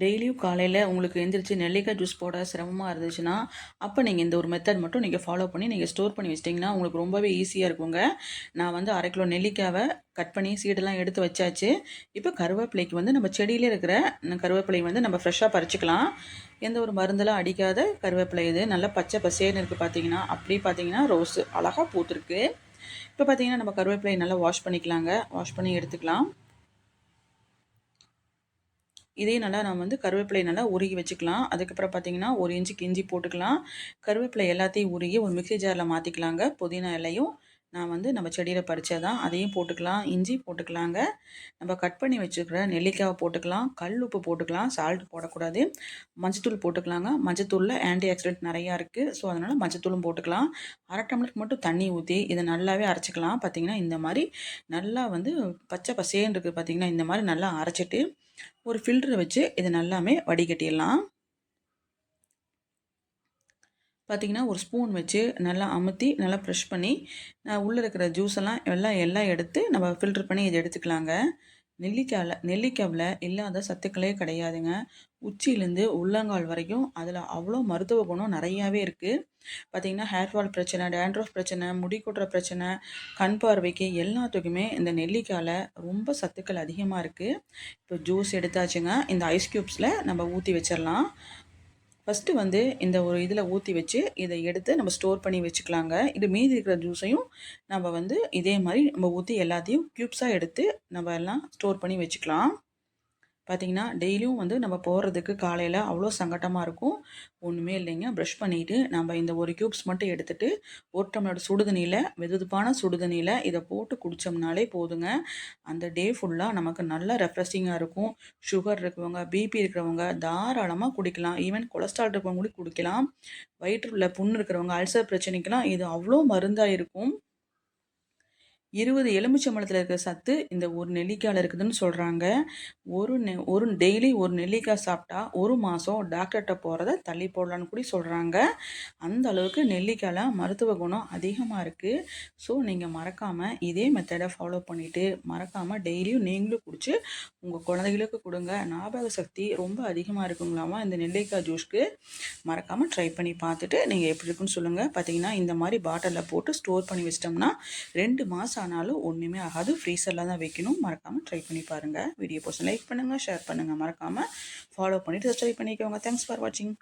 டெய்லியும் காலையில் உங்களுக்கு எந்திரிச்சு நெல்லிக்காய் ஜூஸ் போட சிரமமாக இருந்துச்சுன்னா அப்போ நீங்கள் இந்த ஒரு மெத்தட் மட்டும் நீங்கள் ஃபாலோ பண்ணி நீங்கள் ஸ்டோர் பண்ணி வச்சிட்டிங்கன்னா உங்களுக்கு ரொம்பவே ஈஸியாக இருக்குங்க. நான் வந்து அரை கிலோ நெல்லிக்காவை கட் பண்ணி சீடெல்லாம் எடுத்து வச்சாச்சு. இப்போ கருவேப்பிலைக்கு வந்து நம்ம செடியிலே இருக்கிற கருவேப்பிலையை வந்து நம்ம ஃப்ரெஷ்ஷாக பறிச்சிக்கலாம். எந்த ஒரு மருந்தெல்லாம் அடிக்காத கருவேப்பிலை இது. நல்லா பச்சை பசேன்னு இருக்குது பார்த்தீங்கன்னா அப்படி பார்த்தீங்கன்னா ரோஸு அழகாக பூத்துருக்கு. இப்போ பார்த்தீங்கன்னா நம்ம கருவேப்பிலையை நல்லா வாஷ் பண்ணிக்கலாங்க. வாஷ் பண்ணி எடுத்துக்கலாம். இதே நல்லா நம்ம வந்து கருவேப்பிலை நல்லா உருகி வச்சுக்கலாம். அதுக்கப்புறம் பார்த்தீங்கன்னா ஒரு இன்ச்சுக்கு இஞ்சி போட்டுக்கலாம். கருவேப்பிலை எல்லாத்தையும் உருகி ஒரு மிக்சி ஜாரில் மாற்றிக்கலாங்க புதினா இலையும் நான் வந்து நம்ம செடியில் பறித்ததான் அதையும் போட்டுக்கலாம். இஞ்சி போட்டுக்கலாங்க. நம்ம கட் பண்ணி வச்சுருக்கிற நெல்லிக்காவை போட்டுக்கலாம். கல் உப்பு போட்டுக்கலாம். சால்ட் போடக்கூடாது. மஞ்சத்தூள் போட்டுக்கலாங்க. மஞ்சத்தூளில் ஆன்டி ஆக்சிடென்ட் நிறையா இருக்குது ஸோ அதனால் மஞ்சத்தூளும் போட்டுக்கலாம். அரை டம்ளருக்கு மட்டும் தண்ணி ஊற்றி இதை நல்லாவே அரைச்சிக்கலாம். பார்த்திங்கன்னா இந்த மாதிரி நல்லா வந்து பச்சை பசேன்னு இருக்குது பார்த்திங்கன்னா இந்த மாதிரி நல்லா அரைச்சிட்டு ஒரு ஃபில்டரை வச்சு இதை நல்லாமே வடிகட்டிடலாம். பார்த்திங்கன்னா ஒரு ஸ்பூன் வச்சு நல்லா அமுத்தி நல்லா ப்ரெஷ் பண்ணி உள்ளே இருக்கிற ஜூஸ் எல்லாம் எல்லாம் எல்லாம் எடுத்து நம்ம ஃபில்ட்ரு பண்ணி இதை எடுத்துக்கலாங்க. நெல்லிக்காயில் நெல்லிக்காவில் இல்லாத சத்துக்களே கிடையாதுங்க. உச்சியிலேருந்து உள்ளங்கால் வரைக்கும் அதில் அவ்வளோ மருத்துவ குணம் நிறையாவே இருக்குது பார்த்திங்கன்னா ஹேர் ஃபால் பிரச்சனை டேண்ட்ரஃப் பிரச்சனை முடி கொட்டுற பிரச்சனை கண் பார்வைக்கு எல்லாத்துக்குமே இந்த நெல்லிக்காயில் ரொம்ப சத்துக்கள் அதிகமாக இருக்குது இப்போ ஜூஸ் எடுத்தாச்சுங்க இந்த ஐஸ் க்யூப்ஸில் நம்ம ஊற்றி வச்சிடலாம். ஃபஸ்ட்டு வந்து இந்த ஒரு இதில் ஊற்றி வச்சு இதை எடுத்து நம்ம ஸ்டோர் பண்ணி வச்சுக்கலாங்க. இது மீதி இருக்கிற ஜூஸையும் நம்ம வந்து இதே மாதிரி நம்ம ஊற்றி எல்லாத்தையும் க்யூப்ஸாக எடுத்து நம்ம எல்லாம் ஸ்டோர் பண்ணி வச்சுக்கலாம். பார்த்திங்கன்னா டெய்லியும் வந்து நம்ம போடுறதுக்கு காலையில் அவ்வளோ சங்கட்டமாக இருக்கும். ஒன்றுமே இல்லைங்க. ப்ரஷ் பண்ணிவிட்டு நம்ம இந்த ஒரு க்யூப்ஸ் மட்டும் எடுத்துகிட்டு ஒரு டம்ளர் சுடுதண்ணியில் வெதுப்பான சுடுதண்ணியில் இதை போட்டு குடித்தோம்னாலே போதுங்க. அந்த டே ஃபுல்லாக நமக்கு நல்ல ரெஃப்ரெஷிங்காக இருக்கும். சுகர் இருக்கிறவங்க பிபி இருக்கிறவங்க தாராளமாக குடிக்கலாம். ஈவன் கொலஸ்ட்ரால் இருக்கிறவங்க கூட குடிக்கலாம். வயிற்றுள்ள புண்ணு இருக்கிறவங்க அல்சர் பிரச்சனைக்கெல்லாம் இது அவ்வளோ மருந்தாக இருக்கும். இருபது எலுமிச்சம்பழத்தில் இருக்கிற சத்து இந்த ஒரு நெல்லிக்காயில் இருக்குதுன்னு சொல்கிறாங்க ஒரு நெ ஒரு டெய்லி ஒரு நெல்லிக்காய் சாப்பிட்டா ஒரு மாதம் டாக்டர்கிட்ட போகிறத தள்ளி போடலான்னு கூட சொல்கிறாங்க அந்த அளவுக்கு நெல்லிக்காயில் மருத்துவ குணம் அதிகமாக இருக்குது ஸோ நீங்கள் மறக்காமல் இதே மெத்தடை ஃபாலோ பண்ணிவிட்டு மறக்காமல் டெய்லியும் நீங்களும் குடிச்சு உங்கள் குழந்தைகளுக்கு கொடுங்க. ஞாபக சக்தி ரொம்ப அதிகமாக இருக்குங்களாமா இந்த நெல்லிக்காய் ஜூஸ்க்கு மறக்காமல் ட்ரை பண்ணி பார்த்துட்டு நீங்கள் எப்படி இருக்குன்னு சொல்லுங்கள் பார்த்தீங்கன்னா இந்த மாதிரி பாட்டிலில் போட்டு ஸ்டோர் பண்ணி வச்சிட்டோம்னா ரெண்டு மாதம் ஆனாலும் ஒன்றுமே ஆகாது. ஃப்ரீசரில் தான் வைக்கணும். மறக்காமல் ட்ரை பண்ணி பாருங்கள் வீடியோ போஸ்ட் லைக் பண்ணுங்கள் ஷேர் பண்ணுங்கள் மறக்காமல் ஃபாலோ பண்ணிவிட்டு ட்ரை பண்ணிக்கோங்க. தேங்க்ஸ் ஃபார் வாட்சிங்